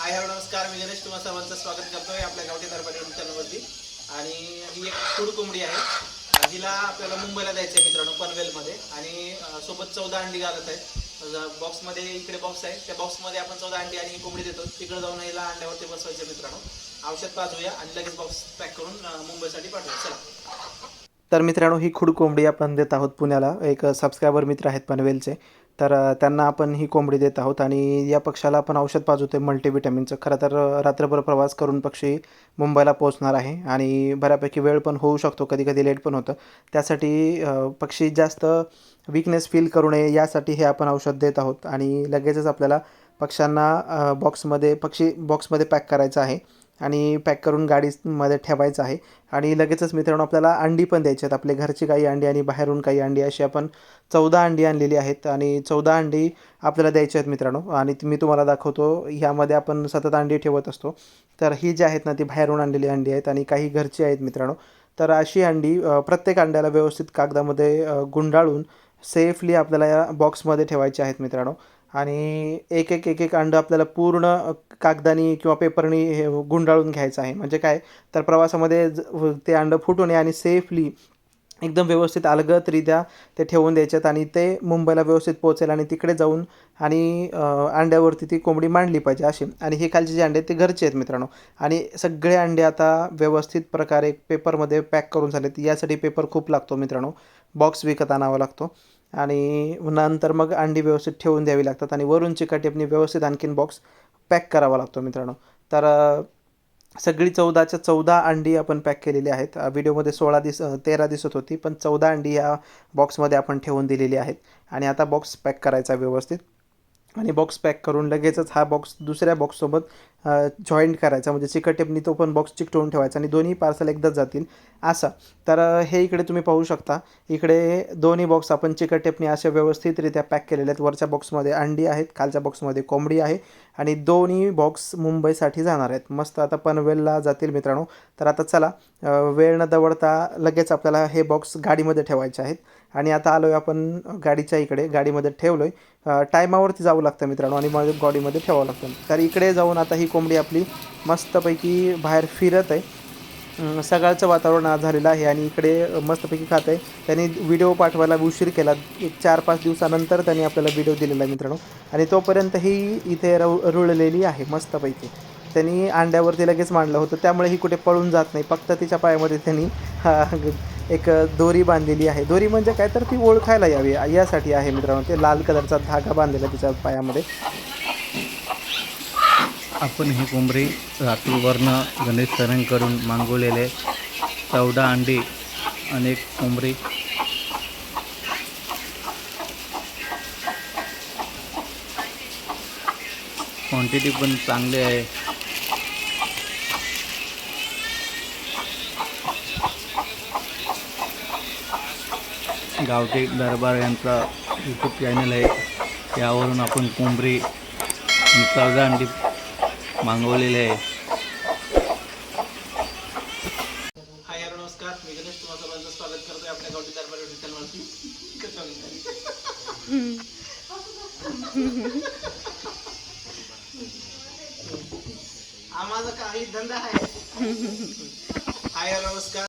हाय have नमस्कार. मी गणेश. तुम्हा सर्वांचं स्वागत करतोय आपल्या गावठी दरबार यूट्यूब चॅनलवरती आणि ही एक सूड कोंबडी आहे. हिला आपल्याला मुंबईला द्यायचं आहे मित्रांनो पनवेलमध्ये. आणि सोबत चौदा अंडी घालत आहेत बॉक्समध्ये इकडे बॉक्स आहे. त्या बॉक्समध्ये आपण चौदा अंडी आणि कोंबडी देतो. तिकडे जाऊन हिला अंड्यावरती बसवायचं मित्रांनो. औषध पाजूया आणि लगेच बॉक्स पॅक करून मुंबईसाठी पाठवूया. चला. तर मित्रांनो ही खुड कोंबडी आपण देत आहोत पुण्याला. एक सबस्क्रायबर मित्र आहेत पनवेलचे. तर त्यांना आपण ही कोंबडी देत आहोत आणि या पक्षाला आपण औषध पाजवतो आहे मल्टीविटॅमिनचं खरं तर रात्रभर प्रवास करून पक्षी मुंबईला पोहोचणार आहे आणि बऱ्यापैकी वेळ पण होऊ शकतो कधी कधी लेट पण होतं. त्यासाठी पक्षी जास्त विकनेस फील करू नये यासाठी हे आपण औषध देत आहोत. आणि लगेचच आपल्याला पक्ष्यांना बॉक्समध्ये पक्षी बॉक्समध्ये पॅक करायचं आहे. आणि पॅक करून गाडीमध्ये ठेवायचं आहे. आणि लगेचच मित्रांनो आपल्याला अंडी पण द्यायची आहेत. आपले घरची काही अंडी आणि बाहेरून काही अंडी अशी आपण चौदा अंडी आणलेली आहेत. आणि चौदा अंडी आपल्याला द्यायची आहेत मित्रांनो. आणि मी तुम्हाला दाखवतो ह्यामध्ये आपण सतत अंडी ठेवत असतो. तर ही जी आहेत ना ती बाहेरून आणलेली अंडी आहेत आणि काही घरची आहेत मित्रांनो. तर अशी अंडी प्रत्येक अंड्याला व्यवस्थित कागदामध्ये गुंडाळून सेफली आपल्याला या बॉक्समध्ये ठेवायचे आहेत मित्रांनो. आणि एक एक एक एक अंडं आपल्याला पूर्ण कागदानी किंवा पेपरनी हे गुंडाळून घ्यायचं आहे. म्हणजे काय? तर प्रवासामध्ये ज- ते अंडं फुटू नये आणि सेफली एकदम व्यवस्थित अलगदरित्या ते ठेवून द्यायच्यात आणि ते मुंबईला व्यवस्थित पोहोचेल आणि तिकडे जाऊन आणि अंड्यावरती ती कोंबडी मांडली पाहिजे अशी. आणि हे खालचे जे अंडे आहेत ते घरचे आहेत मित्रांनो. आणि सगळे अंडे आता व्यवस्थित प्रकारे पेपरमध्ये पॅक करून झालेत. यासाठी पेपर खूप लागतो मित्रांनो. बॉक्स विकत आणावा लागतो. आणि नंतर मग अंडी व्यवस्थित ठेवून द्यावी लागतात आणि वरून चिकाटेपनी व्यवस्थित आणखीन बॉक्स पॅक करावा लागतो मित्रांनो. तर सगळी चौदाच्या चौदा अंडी आपण पॅक केलेली आहेत. व्हिडिओमध्ये सोळा दिस तेरा दिसत होती पण चौदा अंडी या बॉक्समध्ये आपण ठेवून दिलेली आहेत. आणि आता बॉक्स पॅक करायचा व्यवस्थित. आणि बॉक्स पॅक करून लगेचच हा बॉक्स दुसऱ्या बॉक्ससोबत जॉईंट करायचा. म्हणजे चिकटेपनी तो पण बॉक्स चिकटवून ठेवायचा आणि दोन्ही पार्सल एकदाच जातील. असं. तर हे इकडे तुम्ही पाहू शकता. इकडे दोन्ही बॉक्स आपण चिकटेपनी अशा व्यवस्थितरित्या पॅक केलेले आहेत. वरच्या बॉक्समध्ये अंडी आहेत खालच्या बॉक्समध्ये कोंबडी आहे आणि दोन्ही बॉक्स मुंबईसाठी जाणार आहेत. मस्त आता पनवेलला जातील मित्रांनो. तर आता चला वेळ न दवडता लगेच आपल्याला हे बॉक्स गाडीमध्ये ठेवायचे आहेत. आणि आता आलो आहे आपण गाडीच्या इकडे. गाडीमध्ये ठेवलो आहे टायमावरती जावं लागतं मित्रांनो आणि मग गाडीमध्ये ठेवावं लागतं. तर इकडे जाऊन आता ही कोंबडी आपली मस्तपैकी बाहेर फिरत आहे. सकाळचं वातावरण आज झालेलं आहे आणि इकडे मस्तपैकी खात आहे. त्यांनी व्हिडिओ पाठवायला उशीर केला. एक चार पाच दिवसानंतर त्यांनी आपल्याला व्हिडिओ दिलेला आहे मित्रांनो. आणि तोपर्यंत ही इथे रु रुळलेली आहे मस्तपैकी. त्यांनी अंड्यावरती लगेच मांडलं होतं. त्यामुळे ही कुठे पळून जात नाही. फक्त तिच्या पायामध्ये त्यांनी एक दोरी बांधलेली आहे. दोरी म्हणजे काय? तर ती ओळखायला यावी. यासाठी आहे मित्रांनो ते लाल कलरचा धागा बांधलेला तिच्या पायामध्ये. आपण ही कोंबडी रात्रीवरनं गणेश सरांकडून मागवलेले चौदा अंडी आणि एक कोंबडी. क्वांटिटी पण चांगली आहे. गावठी दरबार यांचा यूट्यूब चॅनल आहे. त्यावरून आपण कोंबडी चौदा अंडी मागवलेले आहे. नमस्कार. मी गणेश तुम्हाला सर्वांचं स्वागत करतोय आपल्या गावठी दरबारी यूट्यूब कसं म्हणताय? हा माझा काही धंदा आहे. हाय नमस्कार.